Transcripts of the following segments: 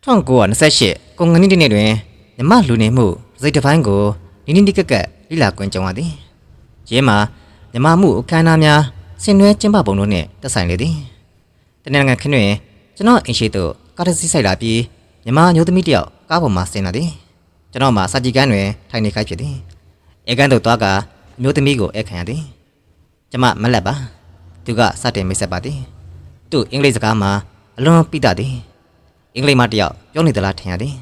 1928ကုန်ငနစ်တစ်နေ့တွင်မြမလူနေမှုစိတ်တစ်ပိုင်းကိုနိနိတိကက်ကက်လိလာကွင်ကြုံရသည်။ရင်းမှာမြမမှုအခမ်းအနားများဆင်နွှဲကျင်းပပုံတို့နှင့်သက်ဆိုင်လေသည်။တနင်္ဂနွေခင်းတွင်ကျွန်တော်အိမ်ရှိသို့ကားတစ်စီးဆိုင်လာပြီးမြမမျိုးသမီးတစ်ယောက်ကားပေါ်မှဆင်းလာသည်။ကျွန်တော်မှစာကြည့်ကန်းတွင်ထိုင်နေခိုင်းဖြစ်သည်။အဲကန်းသို့သွားကအမျိုးသမီးကိုဧည့်ခံရသည်။ကျမမလက်ပါ။သူကစတင်မိတ်ဆက်ပါသည်။သူ့အင်္ဂလိပ်စကားမှာအလွန်ပိတသည်။ အင်္ဂလိပ်မတစ်ယောက်ပြောနေသလားထင်ရသည်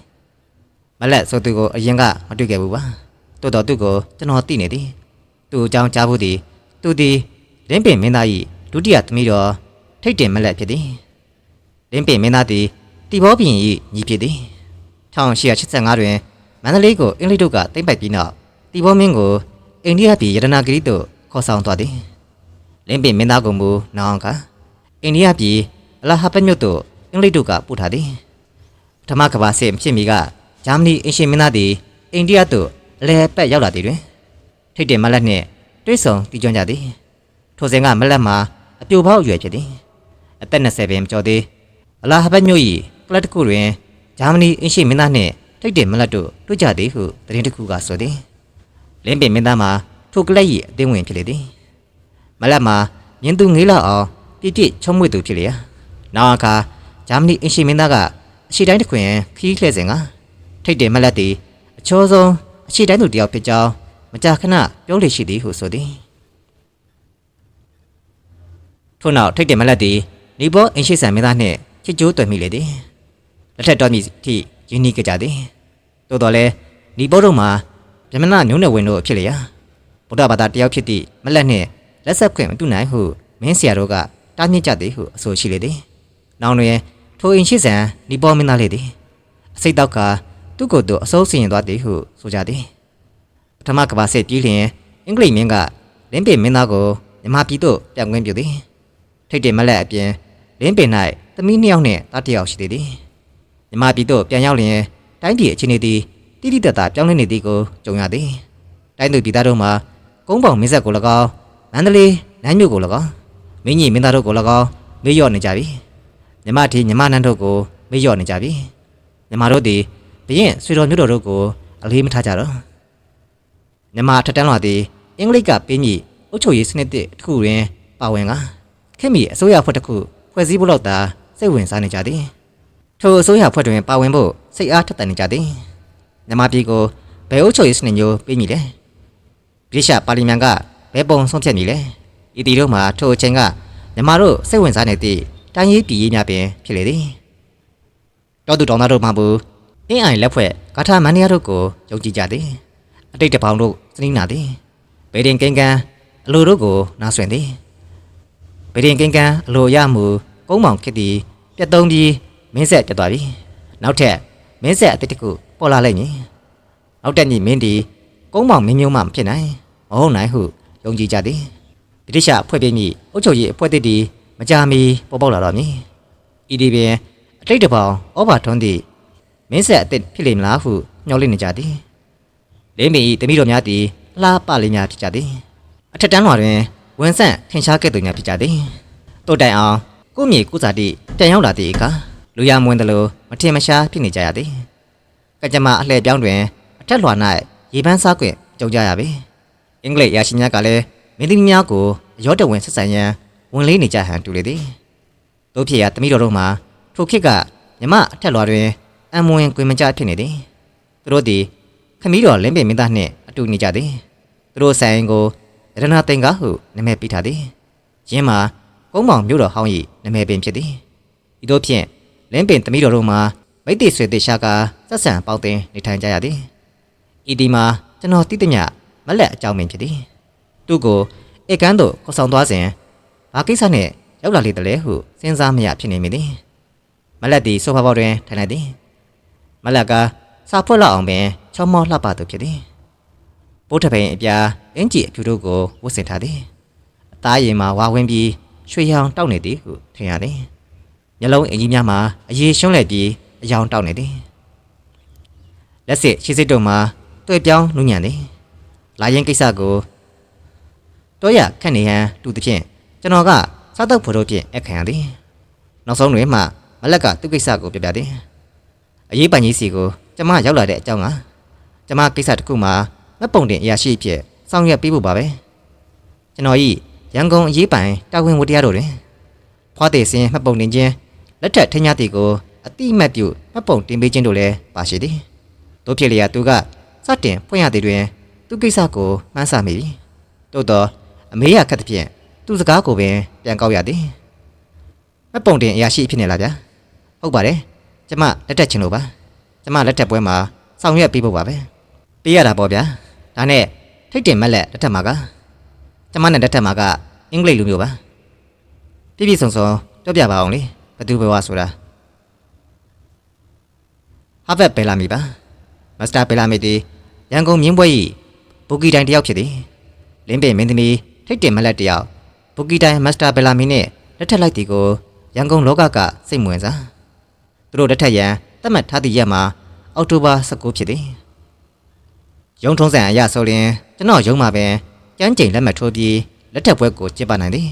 ။မလက်ဆိုသူကိုအရင်ကမတွေ့ခဲ့ဘူးပါ။တိုးတော်သူ့ကိုကျွန်တော်သိနေသည်။သူ့အကြောင်းကြားဖို့သည်သူသည်လင်းပင်မင်းသား၏ဒုတိယသမီးတော်ထိတ်တင်မလက်ဖြစ်သည်။လင်းပင်မင်းသားသည်တီဘောပြင်၏ညီဖြစ်သည်။1885တွင်မန္တလေးကိုအင်္ဂလိပ်တို့ကသိမ်းပိုက်ပြီးနောက်တီဘောမင်းကိုအိန္ဒိယပြည်ရတနာဂရီသို့ခေါ်ဆောင်သွားသည်။လင်းပင်မင်းသားကမူနောင်ကအိန္ဒိယပြည်အလာဟာဘတ်မြို့သို့ အင်္ဂလိပ်တို့ကပို့ထားသည်။ပထမကမ္ဘာစစ်ဖြစ်မီကဂျာမနီအင်ရှင်မင်းသားသည်အိန္ဒိယသို့အလဲပတ်ရောက်လာသည်တွင်ထိတ်တင်မလက်နှင့်တွိတ်ဆုံတည်ကြွကြသည်။ထိုစဉ်ကမလက်မှာအပြိုပေါက်အရွယ်ဖြစ်သည်။အသက်20ပင်မကျော်သေးအလာဟာဘတ်မြို့၏ကလပ်တစ်ခုတွင်ဂျာမနီအင်ရှင်မင်းသားနှင့်ထိတ်တင်မလက်တို့တွေ့ကြသည်ဟုသတင်းတစ်ခုကဆိုသည်။လင်းပင်မင်းသားမှာထိုကလပ်၏အသင်းဝင်ဖြစ်လေသည်။မလက်မှာမြင်းသူငေးလောက်အောင်ပြည့်ပြည့်ချုံးမွေ့သူဖြစ်လျက်နောက်အခါ ဂျာမနီအင်ရှင်မင်းသားကအရှိတိုင်းတစ်ခွင်ခီးလှည့်စဉ်ကထိတ်တယ်မလက်သည်အချောဆုံးအရှိတိုင်းသူတယောက်ဖြစ်ကြောင်းမကြာခဏပြောလေရှိသည်ဟုဆိုသည်ထို့နောက်ထိတ်တယ်မလက်သည်နီဘောအင်ရှိဆန်မင်းသားနှင့်ချစ်ကြိုးတွေ့မိလေသည်လက်ထက်တော်မီထိယင်းနီးကြကြသည်သို့တော်လည်းနီဘောတို့မှာဗြဟ္မဏညုံနယ်ဝင်တို့ဖြစ်လျာဗုဒ္ဓဘာသာတယောက်ဖြစ်သည့်မလက်နှင့်လက်ဆက်ခွင့်မတူနိုင်ဟုမင်းဆရာတို့ကတားမြစ်ကြသည်ဟုအဆိုရှိလေသည်။နောက်တွင် ထိုအိမ်ရှိဆန်နီပေါ်မင်းသားလေသည်အစိတ်တောက်ကသူ့ကိုယ်သူအစိုးစီရင်သွားသည်ဟုဆိုကြသည်ပထမကမ္ဘာစစ်ပြီးလျင်အင်္ဂလိပ်မင်းကလင်းပင်မင်းသားကိုမြမပြည်သို့ပြန်ခွင့်ပြုသည်ထိတ်တယ်မလက်အပြင်လင်းပင်၌သမီးနှစ်ယောက်နှင့်သားတစ်ယောက်ရှိသေးသည်မြမပြည်သို့ပြန်ရောက်လျင်တိုင်းပြည်အခြေအနေသည်တိတိတတ်တာပြောင်းလဲနေသည်ကိုကြုံရသည်တိုင်းသူပြည်သားတို့မှာကုန်းပေါင်မင်းဆက်ကို၎င်းမန္တလေးနန်းမြို့ကို၎င်းမင်းကြီးမင်းသားတို့ကို၎င်းမေ့လျော့နေကြပြီ မြမတီမြမနန်းတို့ကိုမေ့လျော့နေကြပြီမြမတို့သည်ဘရင်ဆွေတော်မြို့တော်တို့ကိုအလေးမထားကြတော့မြမထက်တန်းလာသည်အင်္ဂလိပ်ကပေးမိအုပ်ချုပ်ရေးစနစ်တစ်ခုတွင်ပါဝင်ကခင်မီအစိုးရဖွဲ့တစ်ခုဖွဲ့စည်းဖို့လောက်သာစိတ်ဝင်စားနေကြသည်ထိုအစိုးရဖွဲ့တွင်ပါဝင်ဖို့စိတ်အားထက်သန်နေကြသည်မြမပြည်ကိုဘယ်အုပ်ချုပ်ရေးစနစ်မျိုးပေးမိလဲဗြိတိရှပါလီမန်ကဘယ်ပုံဆုံးဖြတ်မည်လဲဤတီတို့မှာထိုအချိန်ကမြမတို့စိတ်ဝင်စားနေသည့် တိုင်းရေးပြည်ရေးများပင်ဖြစ်လေသည်တောသူတောင်သားတို့မှမူအင်းအိုင်လက်ဖွဲ့ဂါထာမန်နီယာတို့ကိုယုံကြည်ကြသည်အတိတ်တပေါင်းတို့စနီးနာသည်ဗေဒင်ကင်ကန်အလိုတို့ကိုနားဆွင့်သည်ဗေဒင်ကင်ကန်အလိုရမှုကုန်းမောင်ဖြစ်သည်ပြတ်သုံးပြီးမင်းဆက်တက်သွားပြီနောက်ထပ်မင်းဆက်အတိတ်တကူပေါ်လာလိမ့်မည်နောက်တက်ညီမင်းဒီကုန်းမောင်မင်းမျိုးမှမဖြစ်နိုင်မဟုတ်နိုင်ဟုယုံကြည်ကြသည်ဗြိတိရှဖွဲ့ပြမိအုပ်ချုပ်ရေးအဖွဲ့အသစ်ဒီ မကြာမီပေါ်ပေါက်လာတော့မည်ဤဒီပင်အတိတ်တပေါင်းဩဘာထွန်းသည့်မင်းဆက်အသစ်ဖြစ်လိမ့်မလားဟုညှော်လင့်နေကြသည်လင်းမီဤတမိတော်များသည်အလားပလေးများဖြစ်ကြသည်အထက်တန်းလွှာတွင်ဝန်ဆန့်ထင်ရှားခဲ့သူများဖြစ်ကြသည်တို့တိုင်အောင်ကိုမြေကုစာတိပြန်ရောက်လာသည့်အခါလူရမွင်းသလိုမထင်မရှားဖြစ်နေကြရသည်ကကြမ္မာအလှည့်ပြောင်းတွင်အထက်လွှာ၌ရေပန်းစားခွင့်ကြုံကြရပြီအင်္ဂလိပ်ရရှိများကလည်းမင်းသမီးများကိုအရောတဝင်ဆက်ဆံရန် ဝင်လေးနေကြဟန်တူလေသည်တို့ဖြစ်ရာတမိတော်တို့မှာထိုခေတ်ကမြမအထက်လွှာတွင်အံမဝင်ကွင်မကြဖြစ်နေသည်သူတို့သည်ခမီးတော်လင်းပင်မင်းသားနှင့်အတူနေကြသည်သူတို့ဆိုင်ကိုရတနာတင်ကားဟုနာမည်ပေးထားသည်ယင်းမှာကုန်းမောင်မြို့တော်ဟောင်း၏နာမည်ပင်ဖြစ်သည်ဤတို့ဖြင့်လင်းပင်တမိတော်တို့မှာမိတ်တိဆွေတိရှားကဆက်ဆံပေါင်းတင်နေထိုင်ကြရသည်ဤဒီမှာကျွန်တော်တိတိမြမလက်အကြောင်းပင်ဖြစ်သည်သူ့ကိုဧကန်းသို့ခေါ်ဆောင်သွားစဉ် ဘာကိစ္စနှင့်ရောက်လာလေတလဲဟုစဉ်းစားမရဖြစ်နေမိသည်မလက်သည်ဆိုဖာပေါ်တွင်ထိုင်လိုက်သည်မလက်ကစာဖွက်လောက်အောင်ပင်ချောမောလှပသူဖြစ်သည်ဘိုးထပိန်အပြာအင်ကြီးအဖြူတို့ကိုဝတ်ဆင်ထားသည်အသားရည်မှာဝါဝင်ပြီးရွှေရောင်တောက်နေသည်ဟုထင်ရသည်မျက်လုံးအင်ကြီးများမှာအရေရှုံးလက်ပြီးအယောင်တောက်နေသည်လက်စစ်ရှိစိတ်တို့မှာတွေ့ပြောင်းနုညံ့သည်လာရင်ကိစ္စကိုတော့ရခန့်နေဟန်တူသဖြင့် ကျွန်တော်ကစားတော့ဖို့တို့ဖြင့်အခန့်ရသည်နောက်ဆုံးတွင်မှမလက်ကသူ့ကိစ္စကိုပြပြသည်အရေးပိုင်ကြီးစီကိုကျမရောက်လာတဲ့အကြောင်းကကျမကိစ္စတစ်ခုမှာမက်ပုံတင်အရာရှိအဖြစ်ဆောင်ရွက်ပေးဖို့ပါပဲကျွန်တော်ဤရန်ကုန်အရေးပိုင်တာဝန်ဝတ္တရားတို့တွင်ဖွားတဲ့စင်မှတ်ပုံတင်ခြင်းလက်ထက်ထင်းညာတီကိုအတိအမှတ်ပြုမှတ်ပုံတင်ပေးခြင်းတို့လည်းပါရှိသည်တို့ဖြစ်လျာသူကစတင်ဖွင့်ရသည်တွင် သူကိစ္စကိုမှန်းဆမိပြီတိုးတော့အမေရခတ်သဖြင့် သူစကားကိုပင်ပြန်ကောက်ရသည်မှတ်ပုံတင်အရာရှိဖြစ်နေလားဗျာဟုတ်ပါတယ်ကျမလက်ထက်ချင်လို့ပါကျမလက်ထက်ပွဲမှာဆောင်ရွက်ပေးဖို့ပါပဲပေးရတာပေါ့ဗျာဒါနဲ့ထိတ်တင်မက်လက်လက်ထက်မှာကကျမနဲ့လက်ထက်မှာကအင်္ဂလိပ်လူမျိုးပါပြည့်ပြည့်စုံစုံပြောပြပါအောင်လေဘယ်သူဘယ်ဝါဆိုတာဟာဗတ်ဘယ်လာမီပါမစ္စတာဘယ်လာမီတီရန်ကုန်မြင်းပွဲကြီးဘူကီတိုင်တယောက်ဖြစ်သည်လင်းပင်မင်းသမီးထိတ်တင်မက်လက်တယောက် ဘူကီတိုင်မစ္စတာဘယ်လာမီနဲ့လက်ထက်လိုက်တီကိုရန်ကုန်လောကကစိတ်မဝင်စားသူတို့လက်ထက်ရန်သတ်မှတ်ထားသည့်ရက်မှာအောက်တိုဘာ19ဖြစ်သည်ရုံထုံးစံအရဆိုရင်ကျွန်တော်ရုံမှာပင်ကျန်းကျိန်လက်မှတ်ထိုးပြီးလက်ထက်ပွဲကိုကျင်းပနိုင်သည်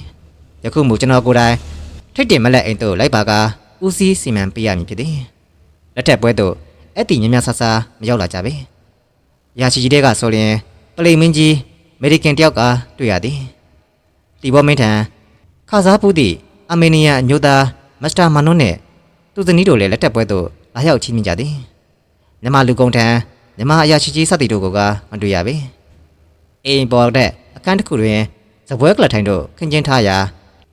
ယခုမှကျွန်တော်ကိုယ်တိုင်ထိတ်တင်မက်လက်အိမ်သို့လိုက်ပါကဦးစီးစီမံပေးရမည်ဖြစ်သည်လက်ထက်ပွဲသို့အဲ့တီညမြဆဆာမရောက်လာကြပေရာချီကြီးတဲ့ကဆိုရင်ပလိမင်းကြီးအမေရိကန်တယောက်ကတွေ့ရသည် တီဘောမင်းထံခါစားပူးသည့်အာမေနီးယားအမျိုးသားမစ္စတာမန်နွန်နှင့်သူဇနီးတို့လည်းလက်ထက်ပွဲသို့လာရောက်ချီးမြှင့်ကြသည်မြမလူကုန်ထံမြမအရာရှိကြီးစသည်တို့ကမတွေ့ရပေအိမ်ပေါ်တဲ့အခန်းတစ်ခုတွင်ဇပွဲကလထိုင်တို့ခင်းကျင်းထားရာ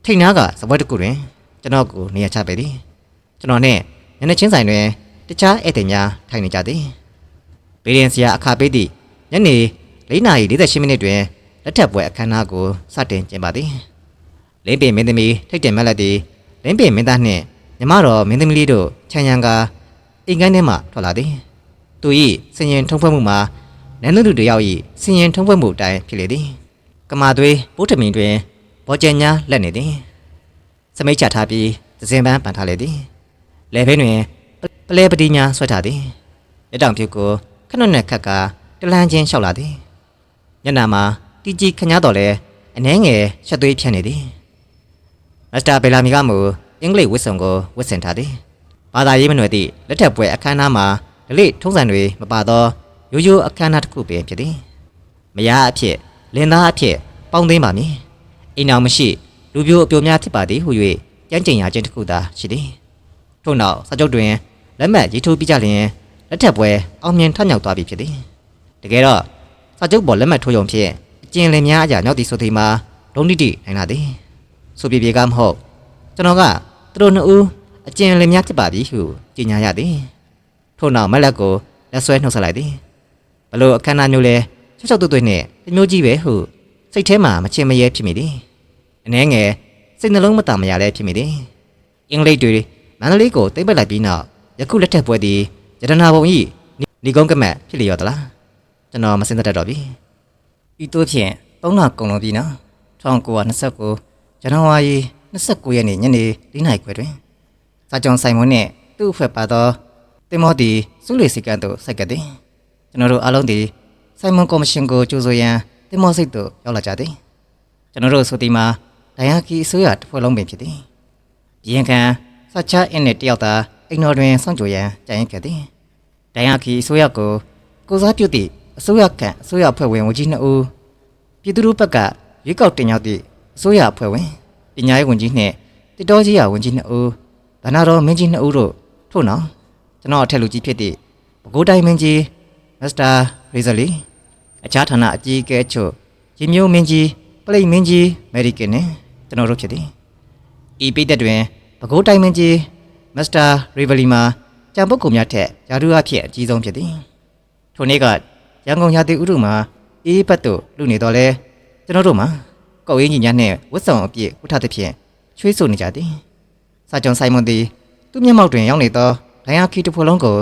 ထိတ်နားကဇပွဲတစ်ခုတွင်ကျွန်တော်ကိုနေရာချပေသည်ကျွန်တော်နှင့်ညနေချင်းဆိုင်တွင်တခြားဧည့်သည်များထိုင်နေကြသည်ဘေးရင်စရာအခါပေးသည့်ညနေ4:48မိနစ်တွင် လက်ထက်ပွဲအခမ်းအနားကိုစတင်ကျင်းပသည်လင်းပင်မင်းသမီးထိတ်တယ်မက်လက်သည်လင်းပင်မင်းသားနှင့်ညီမတော်မင်းသမီးလေးတို့ခြံရံကာအိမ်ကန်းထဲမှထွက်လာသည်သူ၏စင်ရင်ထုံးဖွဲ့မှုမှာနန်းသူတယောက်၏စင်ရင်ထုံးဖွဲ့မှုအတိုင်းဖြစ်လေသည်ကမာသွေးပိုးထမင်တွင်ဘောကျန်ညာလက်နေသည်စမိတ်ချထားပြီးသစင်ပန်းပန်ထားလေသည်လယ်ဘင်းတွင်ပလဲပတိညာဆွဲထားသည်ရတောင်ပြုတ်ကိုခဏနဲ့ခက်ကတလန်းချင်းလျှောက်လာသည်ညနာမှာ တီကြီးခညာတော်လဲအနှဲငယ်ရှက်သွေးဖြန့်နေသည်မစ္စတာဘယ်လာမီကမူအင်္ဂလိပ်ဝစ်စုံကိုဝစ်ဆင်ထားသည်ဘာသာရေးမနွယ်သည့်လက်ထက်ပွဲအခမ်းအနားမှာဒလိထုံးစံတွေမပါသောရိုးရိုးအခမ်းအနားတစ်ခုပင်ဖြစ်သည်မယားအဖြစ်လင်သားအဖြစ်ပေါင်းသိမ်းပါမည်အိမ်အောင်မရှိလူပြိုအပြိုများဖြစ်ပါသည်ဟု၍ကြမ်းကြင်ရာခြင်းတစ်ခုသာရှိသည်ထို့နောက်စာချုပ်တွင်လက်မှတ်ရေးထိုးပြကြလျင်လက်ထက်ပွဲအောင်မြင်ထမြောက်သွားပြီဖြစ်သည်တကယ်တော့စာချုပ်ပေါ်လက်မှတ်ထိုးရုံဖြင့်အ ကျဉ်လင်များအရာနောက်သည်ဆိုသည်မှာဒုံတိတိနိုင်လာသည်ဆိုပြေပြေကမဟုတ်ကျွန်တော်ကသူတို့နှစ်ဦးအကျဉ်လင်များဖြစ်ပါပြီဟုကြေညာရသည်ထို့နောက်မက်လက်ကိုလက်ဆွဲနှုတ်ဆက်လိုက်သည်ဘလို့အခမ်းအနားမျိုးလဲချောက်ချောက်တွတ်တွတ်နဲ့တမျိုးကြီးပဲဟုစိတ်ထဲမှာမချင်မရဲဖြစ်မိသည်အနှဲငယ်စိတ်နှလုံးမတမရလဲဖြစ်မိသည်အင်္ဂလိပ်တွေမန္တလေးကိုတိတ်ပက်လိုက်ပြီးနောက်ယခုလက်ထက်ပွဲသည်ရတနာဘုံဤဏီကုန်းကမတ်ဖြစ်လျော်သလားကျွန်တော်မစင်သက်တတ်တော့ပြီ ဤတို့ဖြင့်၃လကုန်လုံးပြီနော်1929ဇန်နဝါရီ29ရက်နေ့ညနေ4:00နာရီခွဲတွင်စာကြောင်ဆိုင်မွန်းနှင့်သူ့အဖွဲ့ပါသောတင်မောသည်စုလီစီကန်သို့ဆိုက်ကပ်သည်ကျွန်တော်တို့အားလုံးသည်ဆိုင်မွန်ကော်မရှင်ကိုကြိုဆိုရန်တင်မောစိတ်သို့ရောက်လာကြသည်ကျွန်တော်တို့ဆိုဒီမှာဒိုင်ယာကီအစိုးရတစ်ဖွဲ့လုံးပင်ဖြစ်သည်ပြင်ခံစချာအင်းနဲ့တယောက်သာအိမ်တော်တွင်စောင့်ကြိုရန်ကြံရင်ခဲ့သည်ဒိုင်ယာကီအစိုးရကိုကိုစားပြုသည့် အစိုးရခန့်အစိုးရဖွဲ့ဝင်ဝန်ကြီးနှစ်ဦးပြည်သူ့ဘက်ကရွေးကောက်တင်ရောက်သည့်အစိုးရအဖွဲ့ဝင်ပညာရေးဝန်ကြီးနှင့်တစ်တော်ကြီးရာဝန်ကြီးနှစ်ဦးဗနာတော်မင်းကြီးနှစ်ဦးတို့ထို့နောက်ကျွန်တော်အထက်လူကြီးဖြစ်သည့်ပဲခူးတိုင်းမင်းကြီးမစ္စတာရေဇလီအခြားဌာနအကြီးအကဲအချို့ရေမျိုးမင်းကြီးပလိတ်မင်းကြီးအမေရိကန်နှင့်ကျွန်တော်တို့ဖြစ်သည်ဤပိတ်သက်တွင်ပဲခူးတိုင်းမင်းကြီးမစ္စတာရေဗလီမှာကြံပုဂ္ဂိုလ်များထက်ယာဒူအဖြစ်အကြီးဆုံးဖြစ်သည်ထိုနေ့က ရန်ကုန်ရာသီဥတုမှာအေးပတ်သို့လူနေတော့လဲကျွန်တော်တို့မှာကောက်ရင်းကြီးများနဲ့ဝတ်ဆောင်အပြည့်ဝတ်ထားသဖြင့်ချွေးဆိုနေကြသည်။စာကြောင်ဆိုင်မွန်သည်သူ့မျက်မှောက်တွင်ရောက်နေသောဒိုင်ယာခီတစ်ဖွဲ့လုံးကို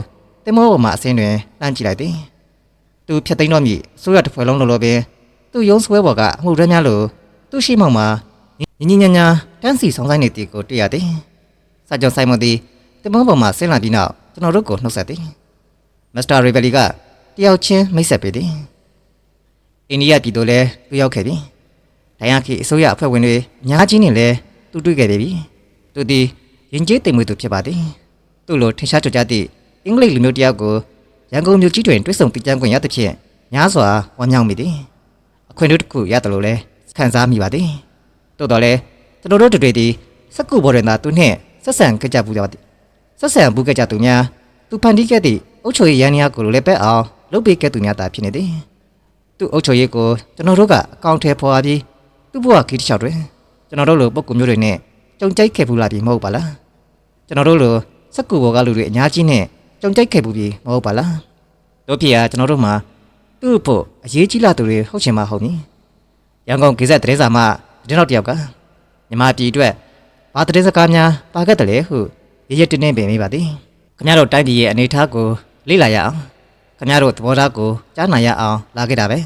တင်မောပေါ်မှအစင်းတွင်လှမ်းကြည့်လိုက်သည်။သူဖြတ်သိမ်းတော့မည်ဆိုရတစ်ဖွဲ့လုံးလိုလိုပင်သူ့ရုံးဆွဲပေါ်ကအမှုရမ်းများလိုသူ့ရှိမောက်မှာညင်ညင်ညာညာတန်းစီဆောင်ဆိုင်နေသည်ကိုတွေ့ရသည်။စာကြောင်ဆိုင်မွန်သည်တင်မောပေါ်မှဆင်းလာပြီးနောက်ကျွန်တော်တို့ကိုနှုတ်ဆက်သည်။မစ္စတာရေဘယ်လီက တယောက်ချင်းမိတ်ဆက်ပေးသည်။အိန္ဒိယပြည်သို့လည်းသူရောက်ခဲ့သည်။ဒိုင်ယာခီအစိုးရအဖွဲ့ဝင်တွေအများကြီးနဲ့လည်းသူတွေ့ခဲ့တယ်ပြီသူဒီရင်ကျေးတင်မွေသူဖြစ်ပါသည်သူ့လိုထင်ရှားကြကြသည့်အင်္ဂလိပ်လူမျိုးတယောက်ကိုရန်ကုန်မြို့ကြီးတွင်တွဲဆုံတည်ကြံခွင့်ရသဖြင့်ညားစွာဝမ်းမြောက်မိသည်အခွင့်အရေးတစ်ခုရတယ်လို့လည်းခံစားမိပါသည်တိုးတော်လည်းကျွန်တော်တို့တွေသည်စက္ကူဘော်ရင်သာသူနှင့်ဆက်ဆံကြကြပူကြပါသည်ဆက်ဆံပူကြကြသူများသူဖန်တီးခဲ့သည့်အုတ်ချိုရည်ရန်နီယာကိုလည်းပဲအောင် လုပ်ပေးခဲ့သူများသာဖြစ်နေသည်သူအုတ်ချိုရည်ကိုကျွန်တော်တို့ကအကောင့်ထဲပေါ်လာပြီးသူ့ဘဝခီးတစ်ချောက်တွင်ကျွန်တော်တို့လိုပုံကူမျိုးတွေနဲ့ကြုံကြိုက်ခဲ့ဘူးလားပြီမဟုတ်ပါလားကျွန်တော်တို့လိုစက်ကူဘောကလူတွေအများကြီးနဲ့ကြုံကြိုက်ခဲ့ပူပြီးမဟုတ်ပါလားတို့ဖြစ်ရကျွန်တော်တို့မှာသူ့ဖို့အရေးကြီးလာသူတွေဟုတ်ချင်မှဟုတ်နီရန်ကုန်ဂေဇက်တရေစာမှတင်းတော့တယောက်ကမြမပြည်အတွက်ဘာတရေစကားများပါခဲ့တယ်လေဟုရရတင်းတင်းပင်မိပါသည်ခင်ဗျားတို့တိုင်းပြည်ရဲ့အနေအထားကိုလေ့လာရအောင် ခင်ဗျားတို့သဘောထားကိုကြားနာရအောင်လာခဲ့တာပဲ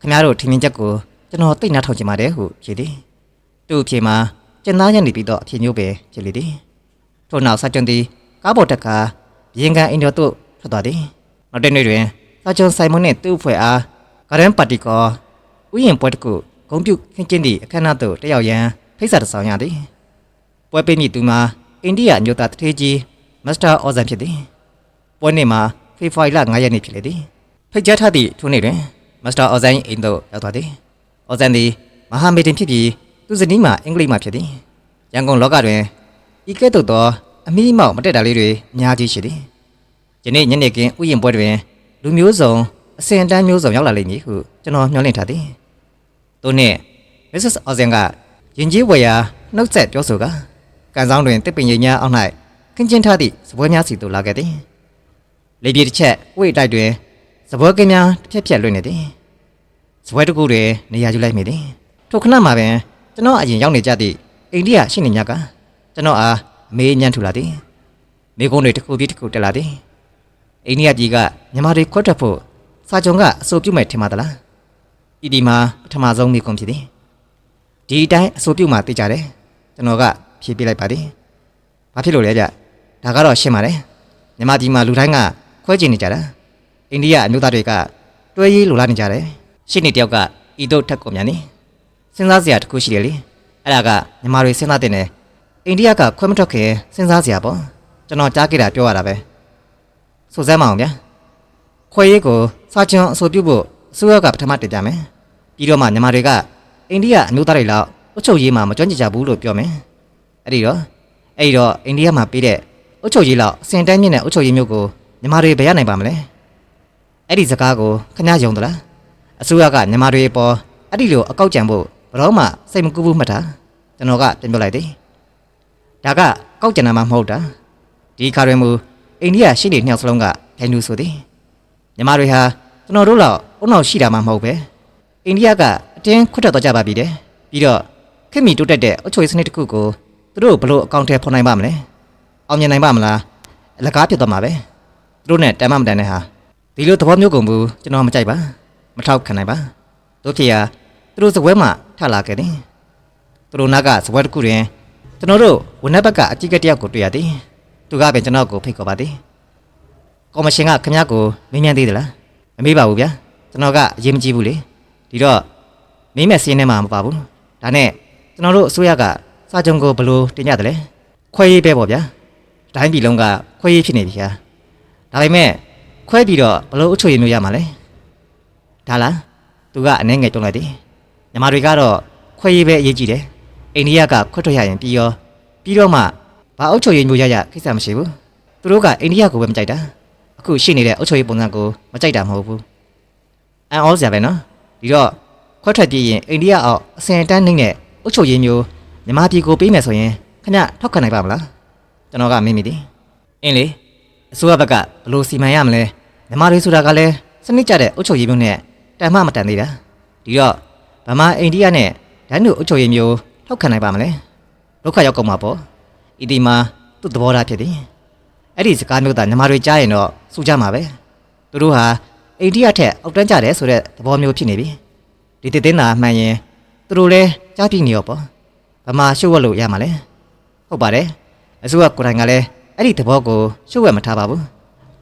ခင်ဗျားတို့ထင်မြင်ချက်ကိုကျွန်တော်သိနာထောင်ချင်ပါတယ်ဟုဖြေသည်သူ့အဖြေမှာကျန်သားညံ့နေပြီးတော့အဖြေမျိုးပဲဖြစ်လေသည်ထို့နောက်စာကျွန်းသည်ကားပေါ်တက်ကာရင်ကန်အင်ဒိုသို့ထွက်သွားသည်နောက်တစ်နေ့တွင်စာကျွန်းဆိုင်မွန်နှင့်သူ့အဖွဲ့အားဂရန်ပါတီကောဥယျာဉ်ပွဲတစ်ခုဂုံပြုခင်းကျင်းသည့်အခမ်းအနားသို့တက်ရောက်ရန်ဖိတ်စာတစ်ဆောင်ရသည်ပွဲပေးမည့်သူမှာအိန္ဒိယအမျိုးသားတထေးကြီးမစ္စတာအော်ဇန်ဖြစ်သည်ပွဲနေ့မှာ ဖေဖော်ဝါရီလ9ရက်နေ့ဖြစ်လေသည်ဖိတ်ကြားထားသည့်ထိုနေ့တွင်မစ္စတာအော်ဇန်၏အိမ်သို့ရောက်သွားသည်အော်ဇန်သည်မဟာမေဒင်ဖြစ်ပြီးသူဇနီးမှာအင်္ဂလိပ်မှာဖြစ်သည်ရန်ကုန်လောကတွင်ဤကဲ့သို့သောအမိမောက်မတက်တာလေးတွေအများကြီးရှိသည်။ယနေ့ညနေခင်းဥယျာဉ်ပွဲတွင်လူမျိုးစုံအစဉ်အတန်းမျိုးစုံရောက်လာလိမ့်မည်ဟုကျွန်တော်မျှော်လင့်ထားသည်။သူနှင့် Mrs. Ozen ကယဉ်ကျေးဝယ်ရာနှုတ်ဆက်ပြောဆိုကကန်ဆောင်တွင်တစ်ပင်ရိပ်များအောက်၌ခင်းကျင်းထားသည့်စပွဲများစီသို့လာခဲ့သည်။ လေပြေတစ်ချက်ဝိတ်တိုက်တွင်စပွဲကင်းများတစ်ဖြက်ဖြက်လွင့်နေသည်။စပွဲတစ်ခုတွင်နေရာယူလိုက်မိသည်။ထိုခဏမှာပင်ကျွန်တော်အရင်ရောက်နေကြသည့်အိန္ဒိယရှိနေများကကျွန်တော်အားအမေးညံ့ထူလာသည်မိကုန်းတွေတစ်ခုပြီးတစ်ခုတက်လာသည်အိန္ဒိယပြည်ကမြန်မာတွေခွတ်ထွက်ဖို့စာချုပ်ကအဆိုပြုမဲ့ထင်ပါသလားဤဒီမှာပထမဆုံးမိကုန်းဖြစ်သည်ဒီအတိုင်းအဆိုပြုမှသိကြတယ်ကျွန်တော်ကဖြေပြလိုက်ပါသည်ဘာဖြစ်လို့လဲကြဒါကတော့ရှင်းပါတယ်မြန်မာပြည်မှာလူတိုင်းက ခွဲကျင်နေကြတာအိန္ဒိယအမျိုးသားတွေကတွဲရေးလိုလားနေကြတယ်ရှင်းနေတယောက်ကဤတို့ထက်ကုန်မြန်နေစဉ်းစားစရာတစ်ခုရှိတယ်လေအဲ့ဒါကမြန်မာတွေစဉ်းစားတဲ့နယ်အိန္ဒိယကခွဲမထွက်ခင်စဉ်းစားစရာပေါ့ကျွန်တော်ကြားခဲ့တာပြောရတာပဲဆိုစမ်းမအောင်ဗျာခွဲရေးကိုစာချွန်အဆိုပြုဖို့အစိုးရကပထမတင်ပြမယ်ပြီးတော့မှညီမတွေကအိန္ဒိယအမျိုးသားတွေလောက်အုပ်ချုပ်ရေးမှာမကြွန့်ကြကြဘူးလို့ပြောမယ်အဲ့ဒီတော့အဲ့ဒီတော့အိန္ဒိယမှာပေးတဲ့အုပ်ချုပ်ရေးလောက်အစင်တန်းမြင့်တဲ့အုပ်ချုပ်ရေးမျိုးကို ညီမတွေဘယ်ရနိုင်ပါမလဲအဲ့ဒီစကားကိုခင်ဗျားယုံသလားအစိုးရကညီမတွေအပေါ်အဲ့ဒီလိုအကောက်ကြံဖို့ဘယ်တော့မှစိတ်မကူဘူးမှတ်တာကျွန်တော်ကပြန်ပြောလိုက်တယ်ဒါကကောက်ကျန်တာမှမဟုတ်တာဒီခါတွင်မူအိန္ဒိယရှိနေနှစ်ယောက်စလုံးကထိုင်သူဆိုသည်ညီမတွေဟာကျွန်တော်တို့လောက်အုံနောက်ရှိတာမှမဟုတ်ပဲအိန္ဒိယကအတင်းခွတ်ထွက်သွားကြပါပြီတဲ့ပြီးတော့ခင်မီတိုးတက်တဲ့အုပ်ချုပ်ရေးစနစ်တစ်ခုကိုသူတို့ဘလို့အကောင့်ထဲဖော်နိုင်ပါမလဲအောင်မြင်နိုင်ပါမလားအလကားဖြစ်သွားမှာပဲ သူတို့နဲ့တန်မမတန်တဲ့ဟာဒီလိုသဘောမျိုးကုန်ဘူးကျွန်တော်မကြိုက်ပါမထောက်ခံနိုင်ပါတို့ဖြစ်ရာသူတို့စပွဲမှာထလာခဲ့တယ်သူတို့နာကစပွဲတစ်ခုတွင်ကျွန်တော်တို့ဝန်ထမ်းဘက်ကအကြီးကတယောက်ကိုတွေ့ရသည်သူကပဲကျွန်တော်ကိုဖိတ်ခေါ်ပါသည်ကော်မရှင်ကခင်ဗျားကိုမင်းမြန်သေးသလားမမေးပါဘူးဗျာကျွန်တော်ကအရေးမကြီးဘူးလေဒီတော့မင်းမဲ့စီးရင်ထဲမှာမပါဘူးဒါနဲ့ကျွန်တော်တို့အစိုးရကစာချုပ်ကိုဘယ်လိုတင်ကြတယ်လဲခွဲရေးပဲပေါ့ဗျာတိုင်းပြည်လုံးကခွဲရေးဖြစ်နေပြီဗျာ ဒါပေမဲ့ခွဲပြီးတော့ဘယ်လိုအချုပ်ရမျိုးရမှာလဲဒါလားသူကအနေငယ်တုံးလိုက်သည်ညီမတွေကတော့ခွဲရေးပဲအရေးကြီးတယ်အိန္ဒိယကခွတ်ထွက်ရရင်ပြီးရောပြီးတော့မှဘာအုပ်ချုပ်ရေးမျိုးရရကိစ္စမရှိဘူးသူတို့ကအိန္ဒိယကိုပဲမကြိုက်တာအခုရှိနေတဲ့အုပ်ချုပ်ရေးပုံစံကိုမကြိုက်တာမဟုတ်ဘူးအန်အောစရာပဲနော်ဒီတော့ခွတ်ထွက်ပြီးရင်အိန္ဒိယအောက်အစင်အတန်းနှိမ့်တဲ့အုပ်ချုပ်ရေးမျိုးမြန်မာပြည်ကိုပေးမယ်ဆိုရင်ခင်ဗျထောက်ခံနိုင်ပါမလားကျွန်တော်ကမေးမိသည်အင်းလေ အစိုးရဘက်ကဘယ်လိုစီမံရမလဲမြန်မာတွေဆိုတာကလည်းစနစ်ကျတဲ့အုပ်ချုပ်ရေးမျိုးနဲ့တန်မှမတန်သေးတာဒီတော့ဗမာအိန္ဒိယနဲ့ဒန်းတို့အုပ်ချုပ်ရေးမျိုးထောက်ခံနိုင်ပါမလဲဒုက္ခရောက်ကုန်မှာပေါ့ဤဒီမှာသူ့သဘောထားဖြစ်သည်အဲ့ဒီစကားမျိုးသားညီမတွေကြားရင်တော့စူကြမှာပဲသူတို့ဟာအိန္ဒိယထက်အောက်တန်းကြတယ်ဆိုတဲ့သဘောမျိုးဖြစ်နေပြီဒီတည်တင်းတာမှန်ရင်သူတို့လည်းကြားပြနေရောပေါ့ဗမာရှုပ်ဝက်လို့ရမှာလဲဟုတ်ပါတယ်အစိုးရကိုယ်တိုင်ကလည်း အဲ့ဒီသဘောကိုရှုပ်ဝက်မထားပါဘူး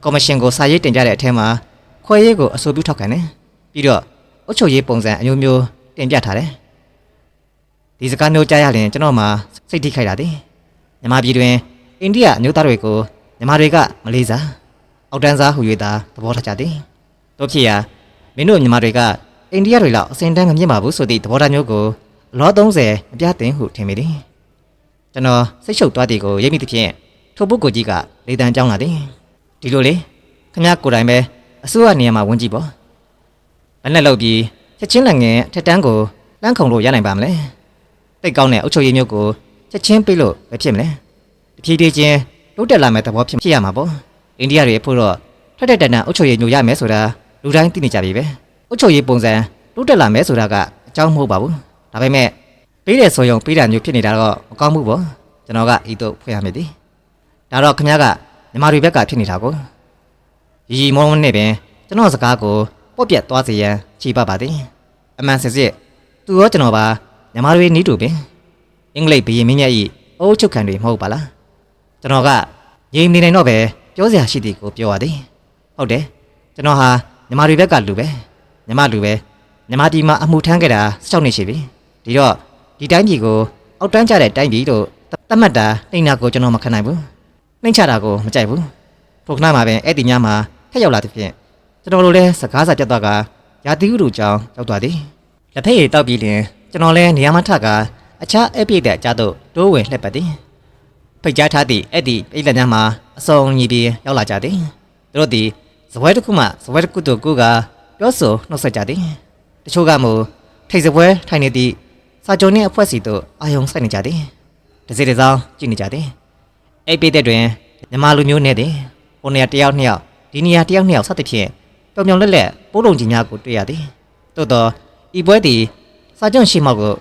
ကော်မရှင်ကိုစာရေးတင်ကြတဲ့အထက်မှာခွဲရေးကိုအဆိုပြုထောက်ခံတယ်ပြီးတော့အုပ်ချုပ်ရေးပုံစံအမျိုးမျိုးတင်ပြထားတယ်ဒီစကားမျိုးကြားရရင်ကျွန်တော်မှစိတ်ထိခိုက်တာသည်မြမပြည်တွင်အိန္ဒိယအမျိုးသားတွေကိုမြမတွေကမလေးစားအောက်တန်းစားဟူ၍သာသဘောထားကြသည်တို့ဖြစ်ရာမင်းတို့ညီမတွေကအိန္ဒိယတွေလောက်အစင်တန်းမမြင့်ပါဘူးဆိုသည့်သဘောထားမျိုးကိုအလော30အပြားတင်ဟုထင်မိသည်ကျွန်တော်စိတ်ရှုပ်သွားသည်ကိုရိပ်မိသဖြင့် ထိုပုဂ္ဂိုလ်ကြီးကလေတံကြောင်းလာသည်ဒီလိုလေခမရကိုယ်တိုင်ပဲအစိုးရနေရာမှာဝင်ကြည့်ပေါ့လက်နဲ့လောက်ပြီးချက်ချင်းလက်ငယ်ထက်တန်းကိုလမ်းခုံလို့ရနိုင်ပါမလဲတိတ်ကောင်းတဲ့အုပ်ချုပ်ရေးမျိုးကိုချက်ချင်းပြေးလို့ပဲဖြစ်မလဲတဖြည်းဖြည်းချင်းတိုးတက်လာမယ့်သဘောဖြစ်ဖြစ်ရမှာပေါ့အိန္ဒိယတွေဖို့တော့ထက်တဲ့တန်တန်အုပ်ချုပ်ရေးမျိုးရမယ်ဆိုတာလူတိုင်းသိနေကြပြီပဲအုပ်ချုပ်ရေးပုံစံတိုးတက်လာမယ်ဆိုတာကအကြောင်းမဟုတ်ပါဘူးဒါပေမဲ့ပေးတယ်ဆိုရင်ပေးတာမျိုးဖြစ်နေတာတော့မကောင်းဘူးပေါ့ကျွန်တော်ကဤသို့ဖွင့်ရမယ်ဒီ ဒါတော့ခင်ဗျားကညီမတွေဘက်ကဖြစ်နေတာကိုရီရီမောမောနဲ့ပင်ကျွန်တော်စကားကိုပော့ပြတ်သွားစေရန်ခြေပပါသည်အမှန်စစ်စစ်သူရောကျွန်တော်ပါညီမတွေနီးတူပင်အင်္ဂလိပ်ဘီရင်မင်းမြတ်ဤအုပ်ချုပ်ခံတွေမဟုတ်ပါလားကျွန်တော်ကငြိမ်နေနိုင်တော့ပဲပြောစရာရှိသည်ကိုပြောရသည်ဟုတ်တယ်ကျွန်တော်ဟာညီမတွေဘက်ကလူပဲညီမလူပဲညီမဒီမှာအမှုထမ်းခဲ့တာ16နှစ်ရှိပြီဒီတော့ဒီတိုင်းပြည်ကိုအောက်တန်းကျတဲ့တိုင်းပြည်တို့သတ်မှတ်တာနှိမ့်နာကိုကျွန်တော်မခံနိုင်ဘူး နှိမ့်ချတာကိုမကြိုက်ဘူးထိုခဏမှာပဲအဲ့ဒီညမှာထက်ရောက်လာတဲ့ဖြင့်ကျွန်တော်တို့လည်းစကားစာပြတ်သွားကရာသီဥတုကြောင်းရောက်သွားသည်လက်ဖက်ရည်တောက်ပြီးလင်ကျွန်တော်လည်းနေရာမထကအခြားအပြည့်တဲ့အကြတော့တိုးဝင်လှက်ပတ်သည်ဖိတ်ကြားထားသည့်အဲ့ဒီပြည်လက်များမှာအစုံညီပြီးရောက်လာကြသည်သူတို့သည်စပွဲတစ်ခုမှစပွဲတစ်ခုတို့ကိုကပြောဆိုနှုတ်ဆက်ကြသည်တချို့ကမူထိတ်စပွဲထိုင်နေသည့်စာကြုံနှင့်အဖွဲ့စီတို့အာယုံစိုက်နေကြသည်တစ်စီတစ်စောင်းကြည့်နေကြသည် အဲ့ပြည်တဲ့တွင်မြမလူမျိုးနဲ့သည်ဟိုနေရာတစ်ယောက်နှစ်ယောက်ဒီနေရာတစ်ယောက်နှစ်ယောက်စသဖြင့်ပြောင်ပြောင်လက်လက်ပိုးလုံးကြီးများကိုတွေ့ရသည်သို့တော့ဤပွဲသည်စာကြုံရှိမောက်ကို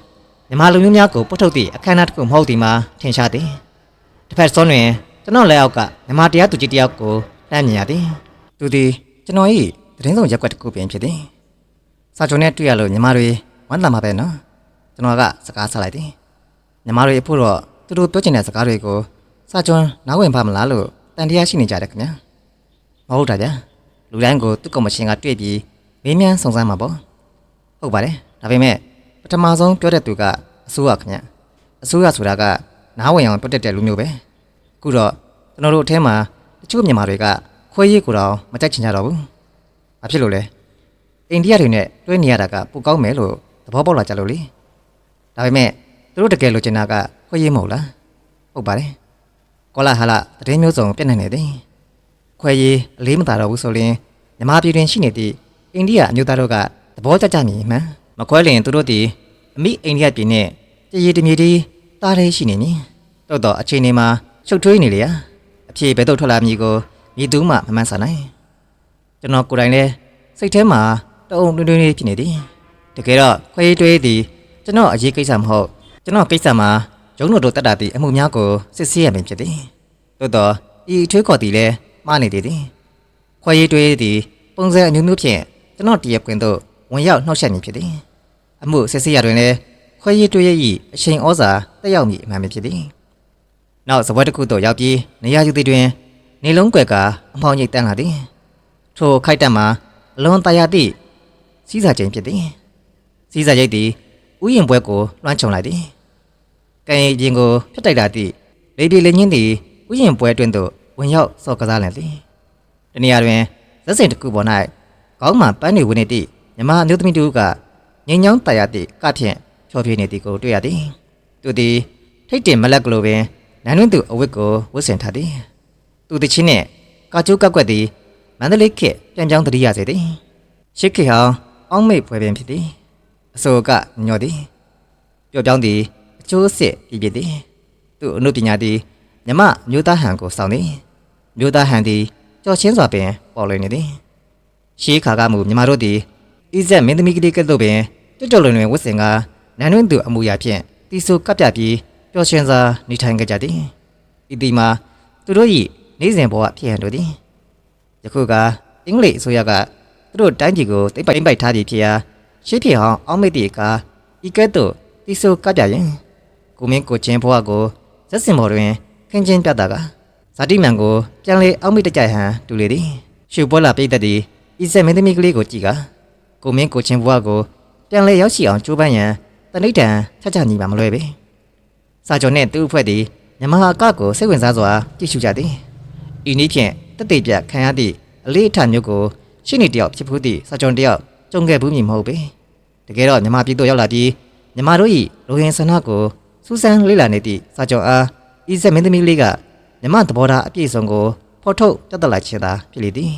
မြမလူမျိုးများကိုပုတ်ထုတ်သည့်အခမ်းအနားတစ်ခုမဟုတ်သည်မှာထင်ရှားသည်တစ်ဖက်ဆုံးတွင်ကျွန်တော်လက်အောက်ကမြမတရားသူကြီးတစ်ယောက်ကိုလှမ်းမြင်ရသည်သူသည်ကျွန်တော်၏သတင်းဆောင်ရက်ွက်တစ်ခုပင်ဖြစ်သည်စာကြုံနဲ့တွေ့ရလို့ညီမတွေဝမ်းသာမှာပဲနော်ကျွန်တော်ကစကားဆက်လိုက်သည်ညီမတွေအဖို့တော့သူတို့ပြောချင်တဲ့စကားတွေကို စာကြုံနားဝင်ပါမလားလို့တန်တရားရှိနေကြတယ်ခင်ဗျာမဟုတ်တာဗျာလူတိုင်းကိုသူ့ကော်မရှင်ကတွေ့ပြီးမေးမြန်းစုံစမ်းမှာပေါ့ဟုတ်ပါတယ်ဒါပေမဲ့ပထမဆုံးပြောတဲ့သူကအစိုးရခင်ဗျာအစိုးရဆိုတာကနားဝင်အောင်ပြောတတ်တဲ့လူမျိုးပဲအခုတော့ကျွန်တော်တို့အထဲမှာတချို့မြန်မာတွေကခွဲရေးကိုတော့မကြိုက်ချင်ကြတော့ဘူးဘာဖြစ်လို့လဲအိန္ဒိယတွေနဲ့တွဲနေရတာကပိုကောင်းမယ်လို့သဘောပေါက်လာကြလို့လေဒါပေမဲ့သူတို့တကယ်လိုချင်တာကခွဲရေးမဟုတ်လားဟုတ်ပါတယ် ကောလာဟာလာတည်င်းမျိုးစုံပြည့်နေနေတယ်ခွဲရေးအလေးမသာတော့ဘူးဆိုရင်မြန်မာပြည်တွင်ရှိနေသည့်အိန္ဒိယအမျိုးသားတို့ကသဘောကျကြမည်မှန်မခွဲလျင်သူတို့သည်အမိအိန္ဒိယပြည်နဲ့တရေတမြေတီးတားလေးရှိနေမည်တော့တော့အချိန်နေမှာရှုပ်ထွေးနေလေရအဖြေဘယ်တော့ထွက်လာမည်ကိုမြည်သူမှမမှန်းဆနိုင်ကျွန်တော်ကိုယ်တိုင်လည်းစိတ်ထဲမှာတုံ့တွင်းတွင်းလေးဖြစ်နေသည်တကယ်တော့ခွဲရေးတွေးသည်ကျွန်တော်အရေးကိစ္စမဟုတ်ကျွန်တော်ကိစ္စမှာ ရုံးတော်တို့တတ်တာသည့်အမှုများကိုစစ်ဆေးရမည်ဖြစ်သည်သို့တော့ဤထွေးခေါ်သည်လည်းမှားနေသေးသည်ခွဲရေးတွေးသည် ပုံစံအမျိုးမျိုးဖြင့်ကျွန်တော်တရက်ကွင်သို့ဝင်ရောက်နှောက်ယှက်မည်ဖြစ်သည်အမှုစစ်ဆေးရတွင်လည်းခွဲရေးတွေး၏အချိန်ဩဇာတက်ရောက်မည်အမှန်ပဲဖြစ်သည်နောက်စပွဲတစ်ခုသို့ရောက်ပြီးနေရာယူသည်တွင် နေလုံးကွယ်ကအမောင်ရိတ်တန်းလာသည်ထိုခိုက်တက်မှာအလွန်တရာသည့်စီးစာချိန်ဖြစ်သည်စီးစာရိတ်သည်ဥယျင်ပွဲကိုလွှမ်းခြုံလိုက်သည် ကံရင်ကိုဖျက်တိုက်လာသည့်လေပြေလက်ညင်းသည်ဥယျင်ပွဲတွင်သို့ဝင်ရောက်စော်ကစားလည်သည်တနေရာတွင်ဇက်စင်တစ်ခုပေါ်၌ခေါင်းမှပန်းနေဝင်နေသည့်မြမအမျိုးသမီးတူကငိမ်ညောင်းတရာသည့်ကဖြင့်ဖြောပြနေသည်ကိုတွေ့ရသည်သူသည်ထိတ်တင်မလက်ကလိုပင်နန်းတွင်သူအဝတ်ကိုဝတ်ဆင်ထားသည်သူတချင်းနဲ့ကာကျိုးကက်ကွက်သည်မန္တလေးခေတ်ပြန်ကြောင်းတတိယစေသည်ရှစ်ခေတ်ဟောင်းအောင်းမိတ်ပွဲပင်ဖြစ်သည်အစိုးကညော်သည်ပျော့ပြောင်းသည် အကျိုးစစ်ပြည်ပြသည်သူအနုပညာသည်မြမမျိုးသားဟန်ကိုစောင့်သည်မျိုးသားဟန်သည်ကြော်ချင်းစွာပင်ပေါ်လွင်နေသည်ရှေးခါကမူမြမတို့သည်ဣဇက်မင်းသမီးကလေးကဲ့သို့ပင်တွတ်တော်လွင်တွင်ဝတ်ဆင်ကနန်းတွင်သူအမူအရာဖြင့်တီဆိုကပ်ပြပြီးပျော်ရွှင်စွာနေထိုင်ကြကြသည်ဤဒီမှာသူတို့၏နေ့စဉ်ဘဝဖြစ်ရန်တို့သည်ယခုကအင်္ဂလိပ်အစိုးရကသူတို့တိုင်းပြည်ကိုတိမ့်ပိုက်ပိုက်ထားသည်ဖြစ်ရာရှေးဖြစ်ဟောင်းအောက်မိတ်တီကဤကဲ့သို့တီဆိုကပ်ပြရင် ကိုမင်းကိုချင်းဘဝကိုဇက်စင်ဘော်တွင်ခင်းချင်းပြတာကဇာတိမန်ကိုပြန်လေအောက်မိတ်တကြိုင်ဟန်တူလေသည်ရှုပ်ပွဲလာပြည့်တတ်သည်ဤဆက်မင်းသမီးကလေးကိုကြည့်ကကိုမင်းကိုချင်းဘဝကိုပြန်လေရောက်ရှိအောင်ကြိုးပမ်းရန်တဏိဋ္ဌံချက်ချညီမှာမလွယ်ပေစာချုပ်နှင့်သူ့အဖွဲ့သည်မြမဟာကကိုစိတ်ဝင်စားစွာကြည့်ရှုကြသည်ဤနည်းဖြင့်တက်တေပြခံရသည့်အလေးအထမျိုးကိုရှိနေတယောက်ဖြစ်ဖူးသည့်စာကြုံတယောက်ကြုံခဲ့ဘူးမည်မဟုတ်ပေတကယ်တော့မြန်မာပြည်သို့ရောက်လာပြီးမြန်မာတို့၏လူဟင်ဆန္ဒကို စူးစမ်းလေ့လာနေသည့်စာကြုံအားဤဆက်မင်းသမီးလေးကမြမသဘောထားအပြည့်စုံကိုဖော်ထုတ်ပြသလိုက်ခြင်းသာဖြစ်လေသည်